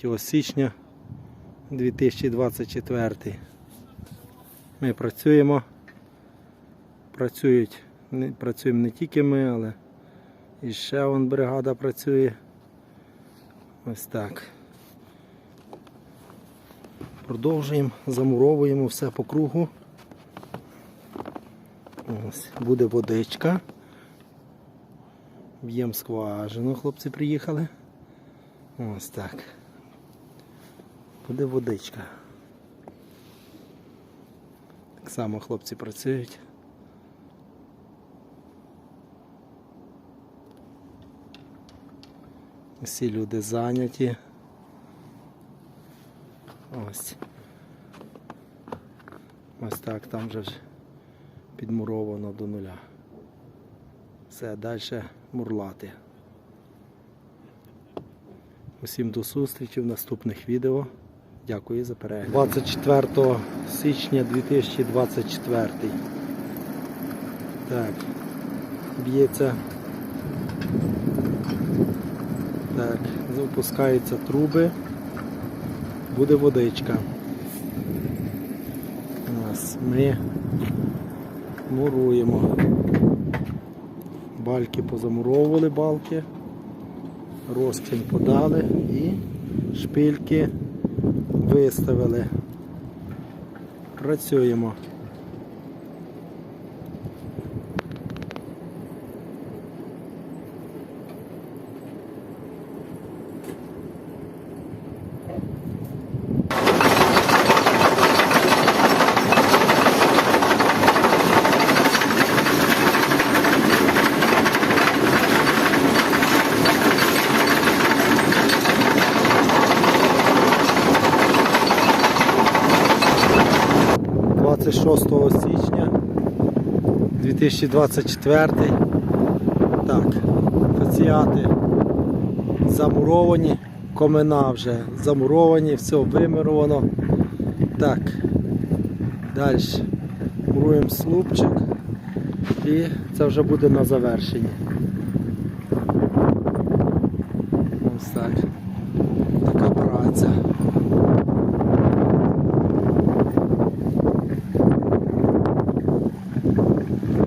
3 січня 2024. Ми працюємо. Працюють, працюємо не тільки ми, але і ще вон бригада працює. Ось так. Продовжуємо, замуровуємо все по кругу. Ось, буде водичка. Б'ємо скважину, хлопці приїхали. Ось так. Буде водичка. Так само хлопці працюють. Всі люди зайняті. Ось. Ось так, там вже підмуровано до нуля. Все, далі мурлати. Усім до зустрічі в наступних відео. Дякую за перегляд. 24 січня 2024. Так, б'ється. Так, запускаються труби. Буде водичка. Ось ми муруємо. Бальки позамуровували балки, розчин подали і шпильки виставили. Працюємо. – 26 січня 2024. Так, фаціати замуровані, комина вже замуровані, все вимировано. Так, далі муруємо слупчик і це вже буде на завершенні. Ось так.